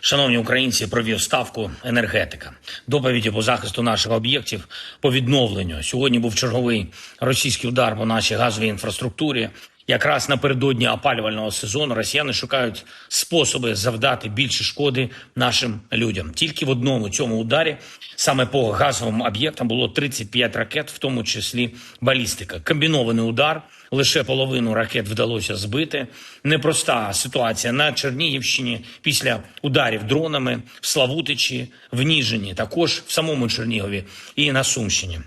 Шановні українці, провів ставку енергетика. Доповіді по захисту наших об'єктів по відновленню. Сьогодні був черговий російський удар по нашій газовій інфраструктурі. Якраз напередодні опалювального сезону росіяни шукають способи завдати більше шкоди нашим людям. Тільки в одному цьому ударі, саме по газовим об'єктам, було 35 ракет, в тому числі балістика. Комбінований удар. Лише половину ракет вдалося збити. Непроста ситуація на Чернігівщині після ударів дронами в Славутичі, в Ніжині, також в самому Чернігові і на Сумщині.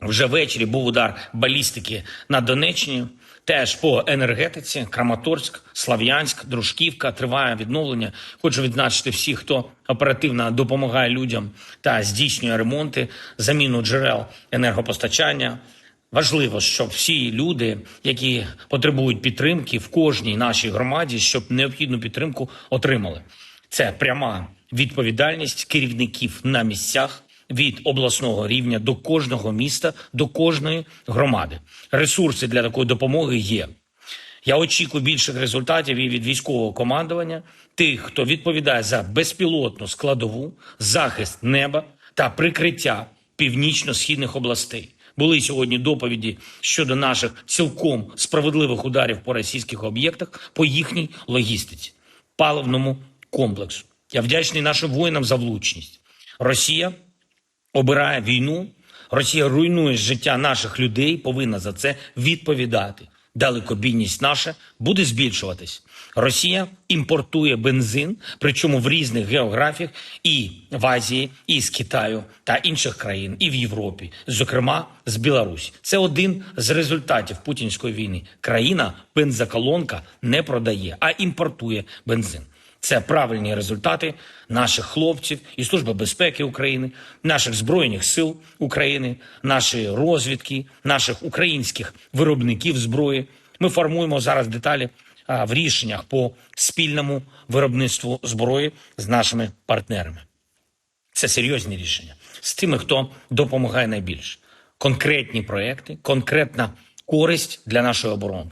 Вже ввечері був удар балістики на Донеччині. Теж по енергетиці Краматорськ, Слав'янськ, Дружківка триває відновлення. Хочу відзначити всіх, хто оперативно допомагає людям та здійснює ремонти, заміну джерел енергопостачання. Важливо, щоб всі люди, які потребують підтримки в кожній нашій громаді, щоб необхідну підтримку отримали. Це пряма відповідальність керівників на місцях від обласного рівня до кожного міста, до кожної громади. Ресурси для такої допомоги є. Я очікую більших результатів і від військового командування, тих, хто відповідає за безпілотну складову, захист неба та прикриття північно-східних областей. Були сьогодні доповіді щодо наших цілком справедливих ударів по російських об'єктах, по їхній логістиці, паливному комплексу. Я вдячний нашим воїнам за влучність. Росія обирає війну, Росія руйнує життя наших людей, повинна за це відповідати. Далекобійність наша буде збільшуватись. Росія імпортує бензин, причому в різних географіях, і в Азії, і з Китаю та інших країн, і в Європі, зокрема з Білорусі. Це один з результатів путінської війни. Країна бензоколонка не продає, а імпортує бензин. Це правильні результати наших хлопців і Служби безпеки України, наших збройних сил України, нашої розвідки, наших українських виробників зброї. Ми формуємо зараз деталі в рішеннях по спільному виробництву зброї з нашими партнерами. Це серйозні рішення з тими, хто допомагає найбільше. Конкретні проекти, конкретна користь для нашої оборони.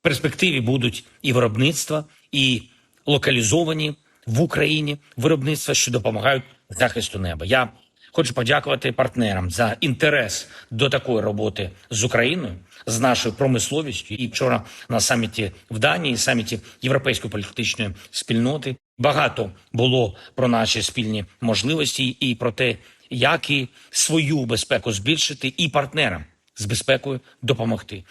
В перспективі будуть і виробництва, і локалізовані в Україні виробництва, що допомагають захисту неба. Я хочу подякувати партнерам за інтерес до такої роботи з Україною, з нашою промисловістю. І вчора на саміті в Данії, саміті Європейської політичної спільноти, багато було про наші спільні можливості і про те, як і свою безпеку збільшити, і партнерам з безпекою допомогти.